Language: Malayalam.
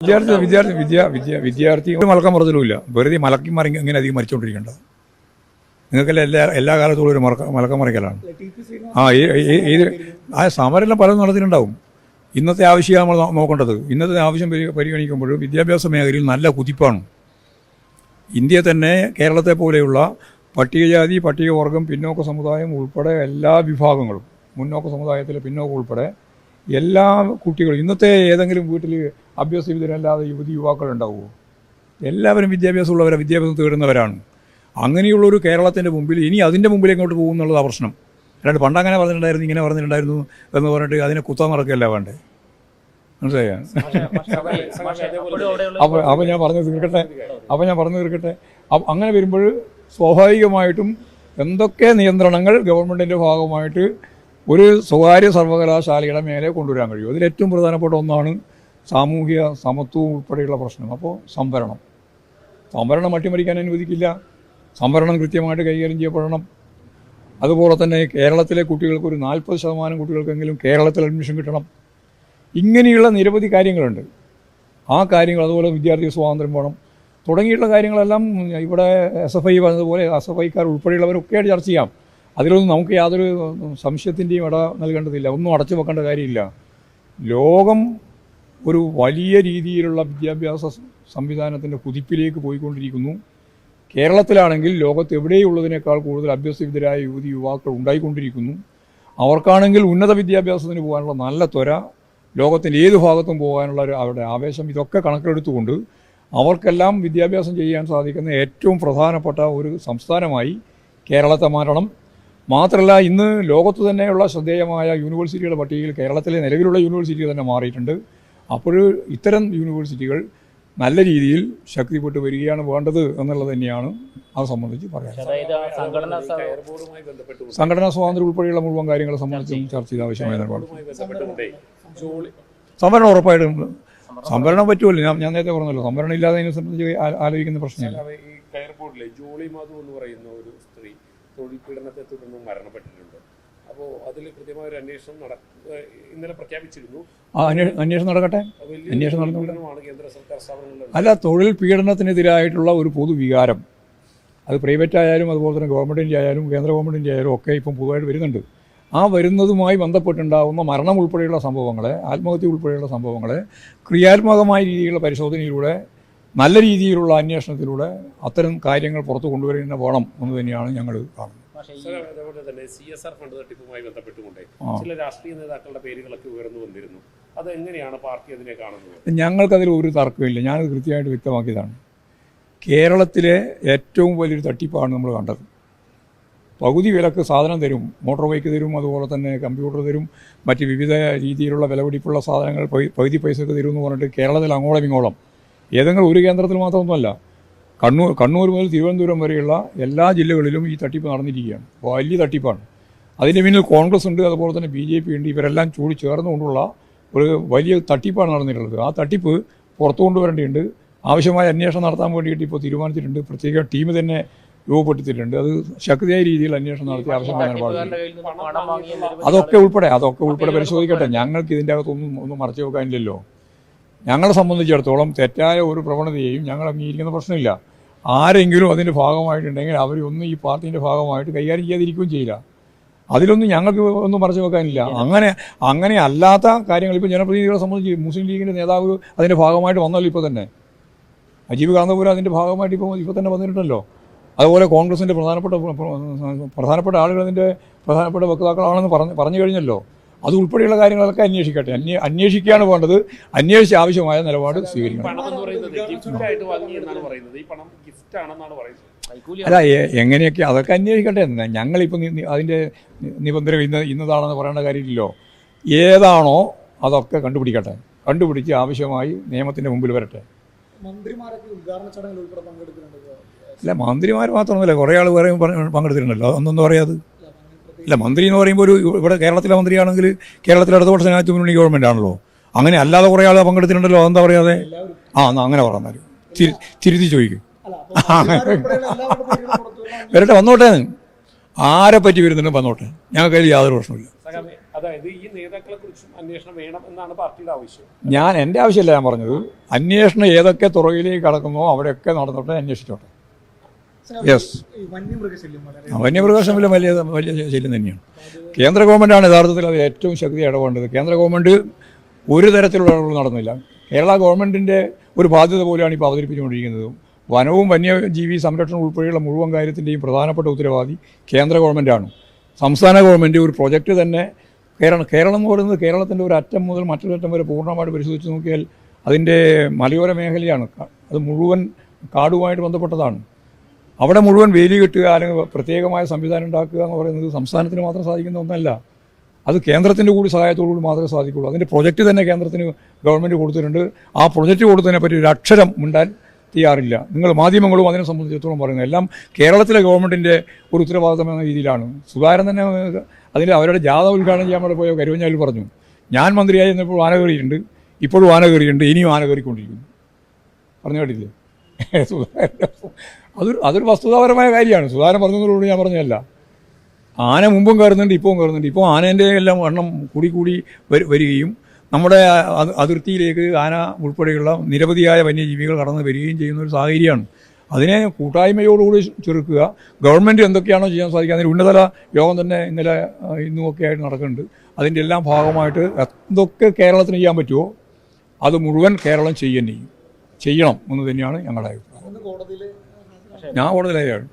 വിദ്യാർത്ഥി വിദ്യാർത്ഥി വിദ്യ വിദ്യ വിദ്യാർത്ഥി ഒരു മലക്കം മറച്ചിലുമില്ല. വെറുതെ മലക്കി മറിഞ്ഞ് ഇങ്ങനെ അധികം മരിച്ചുകൊണ്ടിരിക്കണ്ട നിങ്ങൾക്കെല്ലാം എല്ലാ എല്ലാ കാലത്തോളം ഒരു മറക്ക മലക്കം മറിക്കലാണ്. ആ ഈ ആ സമരമെല്ലാം പലതും നടത്തിയിട്ടുണ്ടാവും ഇന്നത്തെ ആവശ്യമാണ് നമ്മൾ നോ- നോക്കേണ്ടത്. ഇന്നത്തെ ആവശ്യം പരിഗണിക്കുമ്പോഴും പരിഗണിക്കുമ്പോൾ വിദ്യാഭ്യാസ മേഖലയിൽ നല്ല കുതിപ്പാണ്. ഇന്ത്യ തന്നെ കേരളത്തെ പോലെയുള്ള പട്ടികജാതി പട്ടികവർഗം പിന്നോക്ക സമുദായം ഉൾപ്പെടെ എല്ലാ വിഭാഗങ്ങളും മുന്നോക്ക സമുദായത്തിലെ പിന്നോക്കം ഉൾപ്പെടെ എല്ലാ കുട്ടികളും ഇന്നത്തെ ഏതെങ്കിലും വീട്ടിൽ അഭ്യസിതരല്ലാതെ യുവതി യുവാക്കൾ ഉണ്ടാവുമോ? എല്ലാവരും വിദ്യാഭ്യാസമുള്ളവരെ വിദ്യാഭ്യാസം തേടുന്നവരാണ് അങ്ങനെയുള്ളൊരു കേരളത്തിന്റെ മുമ്പിൽ ഇനി അതിന്റെ മുമ്പിലേക്കോട്ട് പോകും എന്നുള്ളതാണ് പ്രശ്നം. അല്ലാണ്ട് പണ്ട് അങ്ങനെ പറഞ്ഞിട്ടുണ്ടായിരുന്നു ഇങ്ങനെ പറഞ്ഞിട്ടുണ്ടായിരുന്നു എന്ന് പറഞ്ഞിട്ട് അതിനെ കുത്താൻ നടക്കുകയല്ല വേണ്ടേ? മനസ്സിലായോ? അപ്പോൾ അപ്പോൾ ഞാൻ പറഞ്ഞു തീർക്കട്ടെ അപ്പോൾ ഞാൻ പറഞ്ഞു തീർക്കട്ടെ അങ്ങനെ വരുമ്പോൾ സ്വാഭാവികമായിട്ടും എന്തൊക്കെ നിയന്ത്രണങ്ങൾ ഗവൺമെന്റിന്റെ ഭാഗമായിട്ട് ഒരു സ്വകാര്യ സർവകലാശാലയുടെ മേലെ കൊണ്ടുവരാൻ കഴിയും. അതിൽ ഏറ്റവും പ്രധാനപ്പെട്ട ഒന്നാണ് സാമൂഹിക സമത്വവും ഉൾപ്പെടെയുള്ള പ്രശ്നം. അപ്പോൾ സംവരണം. സംവരണം അട്ടിമറിക്കാൻ അനുവദിക്കില്ല. സംവരണം കൃത്യമായിട്ട് കൈകാര്യം ചെയ്യപ്പെടണം. അതുപോലെ തന്നെ കേരളത്തിലെ കുട്ടികൾക്ക് ഒരു നാൽപ്പത് ശതമാനം കുട്ടികൾക്കെങ്കിലും കേരളത്തിൽ അഡ്മിഷൻ കിട്ടണം. ഇങ്ങനെയുള്ള നിരവധി കാര്യങ്ങളുണ്ട്. ആ കാര്യങ്ങൾ അതുപോലെ വിദ്യാർത്ഥി സ്വാതന്ത്ര്യം വേണം. തുടങ്ങിയിട്ടുള്ള കാര്യങ്ങളെല്ലാം ഇവിടെ എസ് എഫ് ഐ പറഞ്ഞതുപോലെ എസ് എഫ് ഐക്കാർ ഉൾപ്പെടെയുള്ളവരൊക്കെയായിട്ട് ചർച്ച ചെയ്യാം. അതിലൊന്നും നമുക്ക് യാതൊരു സംശയത്തിന്റെയും ഇട നൽകേണ്ടതില്ല. ഒന്നും അടച്ചു വെക്കേണ്ട കാര്യമില്ല. ലോകം ഒരു വലിയ രീതിയിലുള്ള വിദ്യാഭ്യാസ സംവിധാനത്തിന്റെ കുതിപ്പിലേക്ക് പോയിക്കൊണ്ടിരിക്കുന്നു. കേരളത്തിലാണെങ്കിൽ ലോകത്ത് എവിടെയുള്ളതിനേക്കാൾ കൂടുതൽ അഭ്യസിതരായ യുവതി യുവാക്കൾ ഉണ്ടായിക്കൊണ്ടിരിക്കുന്നു. അവർക്കാണെങ്കിൽ ഉന്നത വിദ്യാഭ്യാസത്തിന് പോകാനുള്ള നല്ല ത്വര ലോകത്തിന്റെ ഏത് ഭാഗത്തും പോകാനുള്ള ഒരു അവരുടെ ആവേശം ഇതൊക്കെ കണക്കിലെടുത്തുകൊണ്ട് അവർക്കെല്ലാം വിദ്യാഭ്യാസം ചെയ്യാൻ സാധിക്കുന്ന ഏറ്റവും പ്രധാനപ്പെട്ട ഒരു സംസ്ഥാനമായി കേരളത്തെ മാറ്റണം. മാത്രമല്ല ഇന്ന് ലോകത്ത് തന്നെയുള്ള ശ്രദ്ധേയമായ യൂണിവേഴ്സിറ്റികളുടെ പട്ടികയിൽ കേരളത്തിലെ നിലവിലുള്ള യൂണിവേഴ്സിറ്റികൾ തന്നെ മാറിയിട്ടുണ്ട്. അപ്പോൾ ഇത്തരം യൂണിവേഴ്സിറ്റികൾ നല്ല രീതിയിൽ ശക്തിപ്പെട്ട് വരികയാണ് വേണ്ടത് എന്നുള്ളത് തന്നെയാണ് അത് സംബന്ധിച്ച് പറയാൻ അതായത് ആ സംഘടന സ്വാതന്ത്ര്യം ഉൾപ്പെടെയുള്ള മുഴുവൻ കാര്യങ്ങളെ സംബന്ധിച്ചും ചർച്ച ചെയ്ത് ആവശ്യമായ നിലപാട്. സംവരണം ഉറപ്പായിട്ടും സംവരണം പറ്റുമല്ലോ. ഞാൻ ഞാൻ നേരത്തെ പറഞ്ഞല്ലോ സംവരണം ഇല്ലാതെ അതിനെ സംബന്ധിച്ച് ആലോചിക്കുന്ന പ്രശ്നമില്ല. ഈ കയർ ബോർഡിലെ ജോളി മാധു എന്ന് പറയുന്ന ഒരു സ്ത്രീ തൊഴിൽ പീഡനത്തെ തുടർന്ന് മരണപ്പെട്ടിട്ടുണ്ട്. അപ്പോൾ അതിൽ കൃത്യമായ ഒരു അന്വേഷണം നട ഇന്നലെ പ്രഖ്യാപിച്ചിരുന്നു. അന്വേഷണം നടക്കട്ടെ? അന്വേഷണം നടന്നുകൊണ്ടാണ് കേന്ദ്ര സർക്കാർ സ്ഥാപനങ്ങളിൽ അല്ല തൊഴിൽ പീഡനത്തിനെതിരായിട്ടുള്ള ഒരു പൊതുവികാരം. അത് പ്രൈവറ്റ് ആയാലും അതുപോലെ തന്നെ ഗവൺമെന്റിന്റെ ആയാലും കേന്ദ്ര ഗവൺമെന്റിന്റെ ആയാലും ഒക്കെ ഇപ്പം പൊതുവായിട്ട് വരുന്നുണ്ട്. ആ വരുന്നതുമായി ബന്ധപ്പെട്ടുണ്ടാകുന്ന മരണം ഉൾപ്പെടെയുള്ള സംഭവങ്ങളെ ആത്മഹത്യ ഉൾപ്പെടെയുള്ള സംഭവങ്ങളെ ക്രിയാത്മകമായ രീതിയിലുള്ള പരിശോധനയിലൂടെ നല്ല രീതിയിലുള്ള അന്വേഷണത്തിലൂടെ അത്തരം കാര്യങ്ങൾ പുറത്തു കൊണ്ടുവരുന്ന വേണം എന്ന് തന്നെയാണ് ഞങ്ങൾ കാണുന്നത്. അതേപോലെ തന്നെ സി എസ് ആർ ഫണ്ട് തട്ടിപ്പുമായി ബന്ധപ്പെട്ടുകൊണ്ട് ചില രാഷ്ട്രീയ നേതാക്കളുടെ പേരുകളൊക്കെ ഉയർന്നു വന്നിരുന്നു. അത് എങ്ങനെയാണ് പാർട്ടി അതിനെ കാണുന്നത്? ഞങ്ങൾക്കതിൽ ഒരു തർക്കമില്ല ഞാനത് കൃത്യമായിട്ട് വ്യക്തമാക്കിയതാണ്. കേരളത്തിലെ ഏറ്റവും വലിയൊരു തട്ടിപ്പാണ് നമ്മൾ കണ്ടത്. പകുതി വിലക്ക് സാധനം തരും മോട്ടോർ ബൈക്ക് തരും അതുപോലെ തന്നെ കമ്പ്യൂട്ടർ തരും മറ്റ് വിവിധ രീതിയിലുള്ള വിലപിടിപ്പുള്ള സാധനങ്ങൾ പകുതി- പകുതി പൈസക്ക് തരും എന്ന് പറഞ്ഞിട്ട് കേരളത്തിൽ അങ്ങോളം ഇങ്ങോളം ഏതെങ്കിലും ഒരു കേന്ദ്രത്തിൽ മാത്രമൊന്നുമല്ല. കണ്ണൂർ കണ്ണൂർ മുതൽ തിരുവനന്തപുരം വരെയുള്ള എല്ലാ ജില്ലകളിലും ഈ തട്ടിപ്പ് നടന്നിരിക്കുകയാണ്. വലിയ തട്ടിപ്പാണ്. അതിന്റെ പിന്നിൽ കോൺഗ്രസ് ഉണ്ട് അതുപോലെ തന്നെ ബി ജെ പി ഉണ്ട്. ഇവരെല്ലാം കൂടി ചേർന്നുകൊണ്ടുള്ള ഒരു വലിയ തട്ടിപ്പാണ് നടന്നിട്ടുള്ളത്. ആ തട്ടിപ്പ് പുറത്തു കൊണ്ടുവരേണ്ടിയുണ്ട് ആവശ്യമായ അന്വേഷണം നടത്താൻ വേണ്ടിയിട്ട് ഇപ്പോൾ തീരുമാനിച്ചിട്ടുണ്ട്. പ്രത്യേക ടീം തന്നെ രൂപപ്പെടുത്തിയിട്ടുണ്ട്. അത് ശക്തിയായ രീതിയിൽ അന്വേഷണം നടത്തി ആവശ്യമായ നിലപാട് അതൊക്കെ ഉൾപ്പെടെ അതൊക്കെ ഉൾപ്പെടെ പരിശോധിക്കട്ടെ. ഞങ്ങൾക്ക് ഇതിന്റെ അകത്തൊന്നും ഒന്നും മറച്ചു വെക്കാനില്ലല്ലോ. ഞങ്ങളെ സംബന്ധിച്ചിടത്തോളം തെറ്റായ ഒരു പ്രവണതയെയും ഞങ്ങൾ അംഗീകരിക്കുന്ന പ്രശ്നമില്ല. ആരെങ്കിലും അതിന്റെ ഭാഗമായിട്ടുണ്ടെങ്കിൽ അവരൊന്നും ഈ പാർട്ടിന്റെ ഭാഗമായിട്ട് കൈകാര്യം ചെയ്യാതിരിക്കുകയും ചെയ്യില്ല. അതിലൊന്നും ഞങ്ങൾക്ക് ഒന്നും പറഞ്ഞു വെക്കാനില്ല. അങ്ങനെ അങ്ങനെ അല്ലാത്ത കാര്യങ്ങൾ ഇപ്പോൾ ജനപ്രതിനിധികളെ സംബന്ധിച്ച് മുസ്ലിം ലീഗിന്റെ നേതാവ് അതിന്റെ ഭാഗമായിട്ട് വന്നല്ലോ ഇപ്പോൾ തന്നെ. അജീവ് കാന്തപുരം അതിന്റെ ഭാഗമായിട്ട് ഇപ്പോൾ ഇപ്പോൾ തന്നെ വന്നിട്ടുണ്ടല്ലോ. അതുപോലെ കോൺഗ്രസിന്റെ പ്രധാനപ്പെട്ട പ്രധാനപ്പെട്ട ആളുകൾ അതിന്റെ പ്രധാനപ്പെട്ട വക്താക്കളാണെന്ന് പറഞ്ഞു പറഞ്ഞു കഴിഞ്ഞല്ലോ. അത് ഉൾപ്പെടെയുള്ള കാര്യങ്ങളൊക്കെ അന്വേഷിക്കട്ടെ. അന്വേ അന്വേഷിക്കുകയാണ് വേണ്ടത്. അന്വേഷിച്ച് ആവശ്യമായ നിലപാട് സ്വീകരിക്കണം. പണം എന്ന് പറയുന്നത് ഗിഫ്റ്റ് ആയിട്ട് വാങ്ങി പറയുന്നത്. ഈ പണം ഗിഫ്റ്റ് ആണെന്നാണ് പറയുന്നത് അല്ല എങ്ങനെയൊക്കെ അതൊക്കെ അന്വേഷിക്കട്ടെ. ഞങ്ങളിപ്പോൾ അതിന്റെ നി- നിബന്ധന ഇന്ന ഇന്നതാണെന്ന് പറയേണ്ട കാര്യമില്ലല്ലോ. ഏതാണോ അതൊക്കെ കണ്ടുപിടിക്കട്ടെ. കണ്ടുപിടിച്ച് ആവശ്യമായി നിയമത്തിന്റെ മുമ്പിൽ വരട്ടെ. മന്ത്രിമാരൊക്കെ ഉദ്ഘാടന ചടങ്ങിൽ ഉൾപ്പെടെ പങ്കെടുക്കുന്നുണ്ട്. അല്ല മന്ത്രിമാർ മാത്രമല്ല കുറേ ആൾ വേറെ പങ്കെടുത്തിട്ടുണ്ടല്ലോ. അതൊന്നും പറയാത്. ഇല്ല മന്ത്രി എന്ന് പറയുമ്പോൾ ഒരു ഇവിടെ കേരളത്തിലെ മന്ത്രിയാണെങ്കിൽ കേരളത്തിലെ ഇടതുപക്ഷ ജനാധിപത്യ മുന്നണി ഗവൺമെന്റ് ആണല്ലോ. അങ്ങനെ അല്ലാതെ കുറേ ആൾ പങ്കെടുത്തിട്ടുണ്ടല്ലോ അതെന്താ പറയാതെ? ആ എന്നാ അങ്ങനെ പറഞ്ഞാൽ തിരി തിരുത്തി ചോദിക്കും. വരട്ടെ വന്നോട്ടെ ആരെ പറ്റി വരുന്നുണ്ട് വന്നോട്ടെ. ഞങ്ങൾക്ക് അതിൽ യാതൊരു പ്രശ്നമില്ല അതായത് ഈ നേതാക്കളെ കുറിച്ചും അന്വേഷണം വേണം എന്നാണ് പാർട്ടിയുടെ ആവശ്യം. ഞാൻ എന്റെ ആവശ്യമല്ല ഞാൻ പറഞ്ഞത്. അന്വേഷണം ഏതൊക്കെ തുറയിലേക്ക് കടക്കുന്നോ അവിടെയൊക്കെ നടന്നിട്ട് അന്വേഷിച്ചോട്ടെ. യെസ് വന്യമൃഗശല്യം വലിയ വലിയ ശല്യം തന്നെയാണ്. കേന്ദ്ര ഗവൺമെന്റാണ് യഥാർത്ഥത്തിൽ അത് ഏറ്റവും ശക്തി ഇടപെടേണ്ടത്. കേന്ദ്ര ഗവൺമെന്റ് ഒരു തരത്തിലുള്ള ഇടപെടൽ നടന്നില്ല. കേരള ഗവൺമെന്റിന്റെ ഒരു ബാധ്യത പോലെയാണ് ഇപ്പോൾ അവതരിപ്പിച്ചുകൊണ്ടിരിക്കുന്നത്. വനവും വന്യജീവി സംരക്ഷണം ഉൾപ്പെടെയുള്ള മുഴുവൻ കാര്യത്തിന്റെയും പ്രധാനപ്പെട്ട ഉത്തരവാദി കേന്ദ്ര ഗവൺമെന്റാണ് സംസ്ഥാന ഗവൺമെന്റ് ഒരു പ്രൊജക്റ്റ് തന്നെ കേരള കേരളം എന്ന് പറയുന്നത് കേരളത്തിന്റെ ഒരു അറ്റം മുതൽ മറ്റൊരു അറ്റം വരെ പൂർണമായിട്ട് പരിശോധിച്ച് നോക്കിയാൽ അതിന്റെ മലയോര മേഖലയാണ്. അത് മുഴുവൻ കാടുമായിട്ട് ബന്ധപ്പെട്ടതാണ്. അവിടെ മുഴുവൻ വേലി കെട്ടുക അല്ലെങ്കിൽ പ്രത്യേകമായ സംവിധാനം ഉണ്ടാക്കുക എന്ന് പറയുന്നത് സംസ്ഥാനത്തിന് മാത്രം സാധിക്കുന്ന ഒന്നല്ല. അത് കേന്ദ്രത്തിന്റെ കൂടി സഹായത്തോടു കൂടി മാത്രമേ സാധിക്കുള്ളൂ. അതിന്റെ പ്രൊജക്റ്റ് തന്നെ കേന്ദ്രത്തിന് ഗവൺമെന്റ് കൊടുത്തിട്ടുണ്ട്. ആ പ്രൊജക്റ്റ് കൊടുത്തതിനെ പറ്റി ഒരു അക്ഷരം ഉണ്ടാൻ തയ്യാറില്ല. നിങ്ങൾ മാധ്യമങ്ങളും അതിനെ സംബന്ധിച്ചിടത്തോളം പറയുന്നത്. എല്ലാം കേരളത്തിലെ ഗവൺമെന്റിന്റെ ഒരു ഉത്തരവാദിത്തം എന്ന രീതിയിലാണ്. സുധാകരൻ തന്നെ അതിൽ അവരുടെ ജാഥ ഉദ്ഘാടനം ചെയ്യാൻ വേണ്ടി പോയ കരുവഞ്ഞാലിൽ പറഞ്ഞു. ഞാൻ മന്ത്രിയായി ഇന്നിപ്പോൾ ആന കയറിയിട്ടുണ്ട്. ഇപ്പോഴും ആന കയറിയിട്ടുണ്ട്. ഇനിയും ആന കയറിക്കൊണ്ടിരിക്കുന്നു. പറഞ്ഞു കേട്ടില്ലേ? സുധാകരൻ അതൊരു അതൊരു വസ്തുതാപരമായ കാര്യമാണ്. സുധാകരൻ പറഞ്ഞതോടുകൂടി ഞാൻ പറഞ്ഞതല്ല. ആന മുമ്പും കയറുന്നുണ്ട് ഇപ്പവും കയറുന്നുണ്ട്. ഇപ്പോൾ ആനേന്റെ എല്ലാം എണ്ണം കൂടി കൂടി വരി- വരികയും നമ്മുടെ അതിർത്തിയിലേക്ക് ആന ഉൾപ്പെടെയുള്ള നിരവധിയായ വന്യജീവികൾ കടന്നു വരികയും ചെയ്യുന്ന ഒരു സാഹചര്യമാണ്. അതിനെ കൂട്ടായ്മയോടുകൂടി ചെറുക്കുക ഗവൺമെന്റ് എന്തൊക്കെയാണോ ചെയ്യാൻ സാധിക്കുക. അതിന് ഉന്നതല യോഗം തന്നെ ഇന്നലെ ഇന്നും ഇന്നുമൊക്കെ ആയിട്ട് നടക്കുന്നുണ്ട്. അതിന്റെ എല്ലാം ഭാഗമായിട്ട് എന്തൊക്കെ കേരളത്തിന് ചെയ്യാൻ പറ്റുമോ അത് മുഴുവൻ കേരളം ചെയ്യുകയും ചെയ്യണം എന്ന് തന്നെയാണ് ഞങ്ങളുടെ അഭിപ്രായം. ഞാൻ കൂടുതലായാണ്